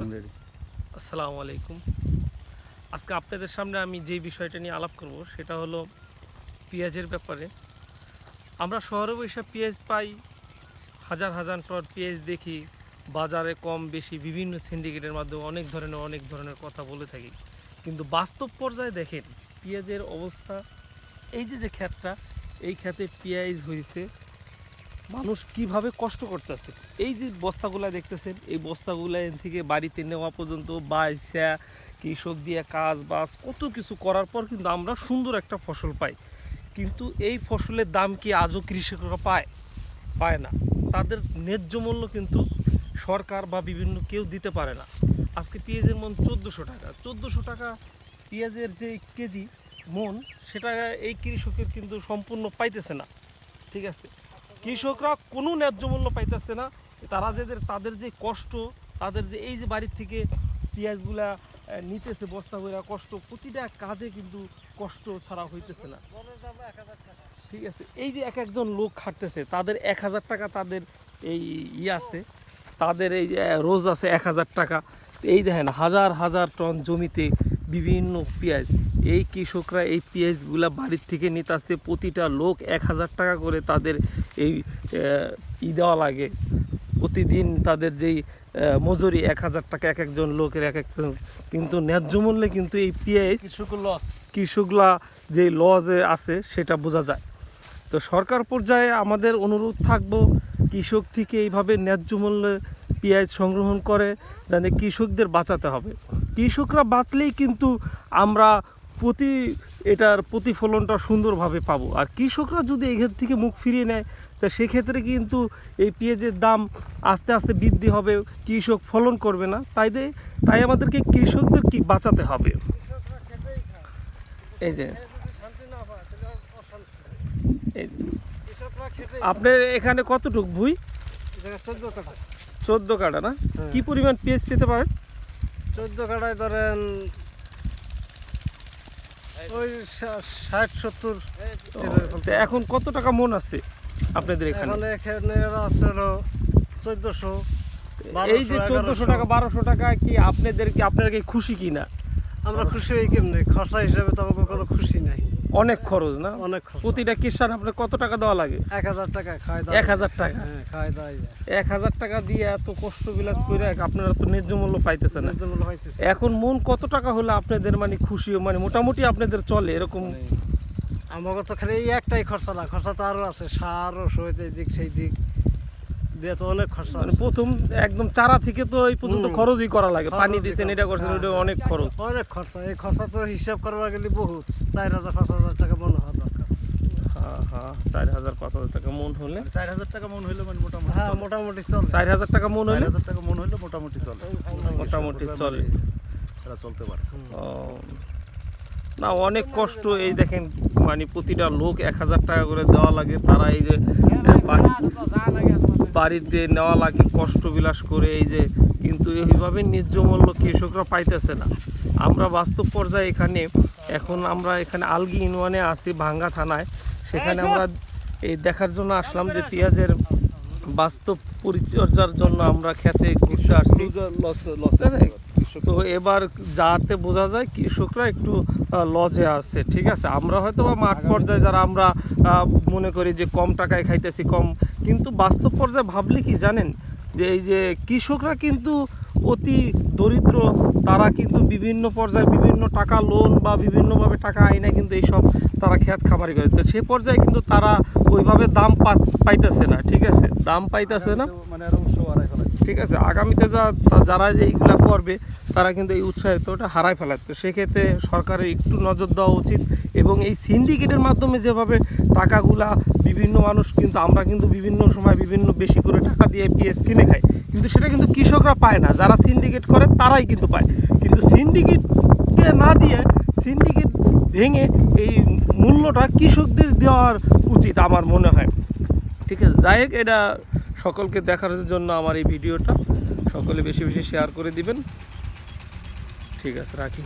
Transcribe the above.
আসসালামু আলাইকুম। আজকে আপনাদের সামনে আমি যে বিষয়টা নিয়ে আলাপ করব, সেটা হলো পেঁয়াজের ব্যাপারে। আমরা শহরে বসে পেঁয়াজ পাই, হাজার হাজার টন পেঁয়াজ দেখি, বাজারে কম বেশি বিভিন্ন সিন্ডিকেটের মাধ্যমে অনেক ধরনের অনেক ধরনের কথা বলে থাকি। কিন্তু বাস্তব পর্যায়ে দেখেন, পেঁয়াজের অবস্থা, এই যে যে ক্ষেতটা, এই ক্ষেতে পেঁয়াজ হয়েছে মানুষ কীভাবে কষ্ট করতেছে? এই যে বস্তাগুলা দেখতেছেন, এই বস্তাগুলো এন থেকে বাড়িতে নেওয়া পর্যন্ত বাইসা কৃষক দিয়ে কাজ বাস কত কিছু করার পর কিন্তু আমরা সুন্দর একটা ফসল পাই। কিন্তু এই ফসলের দাম কি আজও কৃষকরা পায়? পায় না। তাদের ন্যায্য মূল্য কিন্তু সরকার বা বিভিন্ন কেউ দিতে পারে না। আজকে পেঁয়াজের মন চোদ্দোশো টাকা। চোদ্দোশো টাকা পেঁয়াজের যে কেজি মন, সেটা এই কৃষকের কিন্তু সম্পূর্ণ পাইতেছে না। ঠিক আছে? কৃষকরা কোনো ন্যায্য মূল্য পাইতেছে না। তারা যাদের, তাদের যে কষ্ট, তাদের যে এই যে বাড়ির থেকে পেঁয়াজগুলা নিতেছে বস্তা করে কষ্ট, প্রতিটা কাজে কিন্তু কষ্ট ছাড়া হইতেছে না। ঠিক আছে, এই যে এক একজন লোক খাটতেছে, তাদের এক হাজার টাকা তাদের এই ই আছে, তাদের এই রোজ আছে এক হাজার টাকা। এই দেখেন, হাজার হাজার টন জমিতে বিভিন্ন পেঁয়াজ। এই কৃষকরা এই পেঁয়াজগুলা বাড়ির থেকে নিতেছে প্রতিটা লোক এক হাজার টাকা করে তাদের এই ই দেওয়া লাগে। প্রতিদিন তাদের যেই মজুরি এক হাজার টাকা এক একজন লোকের এক একজন। কিন্তু ন্যায্য মূল্যে কিন্তু এই পেঁয়াজ কৃষক লস কৃষকরা যে লজে আছে সেটা বোঝা যায়। তো সরকার পর্যায়ে আমাদের অনুরোধ থাকব কৃষক থেকে এইভাবে ন্যায্য মূল্যে পেঁয়াজ সংগ্রহণ করে যেন কৃষকদের বাঁচাতে হবে। কৃষকরা বাঁচলেই কিন্তু আমরা প্রতি এটার প্রতিফলনটা সুন্দরভাবে পাবো। আর কৃষকরা যদি এখান থেকে মুখ ফিরিয়ে নেয় তা সেক্ষেত্রে কিন্তু এই পেঁয়াজের দাম আস্তে আস্তে বৃদ্ধি হবে কৃষক ফলন করবে না। তাই দে তাই আমাদেরকে কৃষকদের কি বাঁচাতে হবে? এই যে। আপনার এখানে কতটুক ভুই? চোদ্দ কাটা না? হ্যাঁ। কি পরিমাণ পেঁয়াজ পেতে পারেন? চোদ্দ কাটায় ধরেন ওই ষাট সত্তর। এখন কত টাকা মন আছে আপনাদের এখানে? এখানে আছে চোদ্দশো এই যে চোদ্দশো টাকা বারোশো টাকা কি আপনাদের কি আপনারা কি খুশি কি না আমরা খুশি হই কেমনি? খরচা হিসাবে তো আমাকে কোনো খুশি নাই। অনেক খরচ না? অনেক খরচা। প্রতিটা কিষান আপনার কত টাকা দেওয়া লাগে? এক হাজার টাকা খাওয়া দাওয়া এক হাজার টাকা? হ্যাঁ খাওয়া দাওয়া এক হাজার টাকা দিয়ে এত কষ্ট বিলাস করে আপনারা তো ন্যায্য মূল্য পাইতেছেন না। ন্যায্য মূল্য হইতেছে এখন মন কত টাকা হলে আপনাদের মানে খুশি মানে মোটামুটি আপনাদের চলে এরকম? আমাকে তো খালি এই একটাই খরচা না খরচা তো আরও আছে সার ওষুধ এই দিক সেই দিক দিয়ে তো অনেক খরচা মানে প্রথম একদম চারা থেকে তো এই পর্যন্ত। খরচই করা লাগে। পানি করা- এটা করছেন হ্যাঁ, ওটা অনেক খরচ। অনেক খরচা। এই খরচা তো হিসাব করবার গেলে বহুত। চার হাজার পাঁচ হাজার টাকা মনে হওয়া দরকার। হ্যাঁ হ্যাঁ চার হাজার পাঁচ হাজার টাকা মন হলে। চার হাজার টাকা মন হইলে মানে মোটামুটি হ্যাঁ মোটামুটি চলে। চার হাজার টাকা মন হলে হাজার টাকা মন হইলে মোটামুটি চলে। মোটামুটি মানে চলে। এরা চলতে পারে। না অনেক কষ্ট এই দেখেন মানে প্রতিটা লোক এক হাজার টাকা করে দেওয়া লাগে। তারা এই যে বাড়িতে নেওয়া লাগে কষ্ট বিলাস করে এই যে কিন্তু এইভাবে ন্যায্য মূল্য কৃষকরা পাইতেছে না। আমরা বাস্তব পর্যায়ে এখানে এখন আমরা এখানে আলগি ইউনিয়নে আছি ভাঙ্গা থানায়। সেখানে আমরা এই দেখার জন্য আসলাম যে পেঁয়াজের বাস্তব পরিচর্যার জন্য আমরা খেতে ঘুরতে আসছি। তো এবার যাতে বোঝা যায় কৃষকরা একটু লজে আছে ঠিক আছে? আমরা হয়তো বা মাঠ পর্যায়ে যারা আমরা মনে করি যে কম টাকায় খাইতেছি কম কিন্তু বাস্তব পর্যায়ে ভাবলে কি জানেন? যে এই যে কৃষকরা কিন্তু অতি দরিদ্র তারা কিন্তু বিভিন্ন পর্যায়ে বিভিন্ন টাকা লোন বা বিভিন্নভাবে টাকা আইনে কিন্তু এইসব তারা খেত খামারি করে। তো সে পর্যায়ে কিন্তু তারা ওইভাবে দাম পাইতেছে না ঠিক আছে? দাম পাইতেছে না। মানে ফেলাই ঠিক আছে? আগামীতে যা- যারা যে এইগুলো করবে, তারা কিন্তু এই উৎসাহিতটা হারায় ফেলায়। তো সেক্ষেত্রে সরকারের একটু নজর দেওয়া উচিত এবং এই সিন্ডিকেটের মাধ্যমে যেভাবে টাকাগুলা বিভিন্ন মানুষ কিন্তু, আমরা কিন্তু বিভিন্ন সময় বিভিন্ন বেশি করে টাকা দিয়ে পিএস কিনে খাই। কিন্তু সেটা কিন্তু কৃষকরা পায় না। যারা সিন্ডিকেট করে, তারাই কিন্তু পায়। কিন্তু সিন্ডিকেটকে না দিয়ে সিন্ডিকেট ভেঙে এই মূল্যটা কৃষকদের দেওয়ার উচিত আমার মনে হয়। ঠিক আছে? যাই হোক, এটা সকলকে দেখার জন্য আমার এই ভিডিওটা। সকলে বেশি বেশি শেয়ার করে দিবেন। ঠিক আছে, রাখি।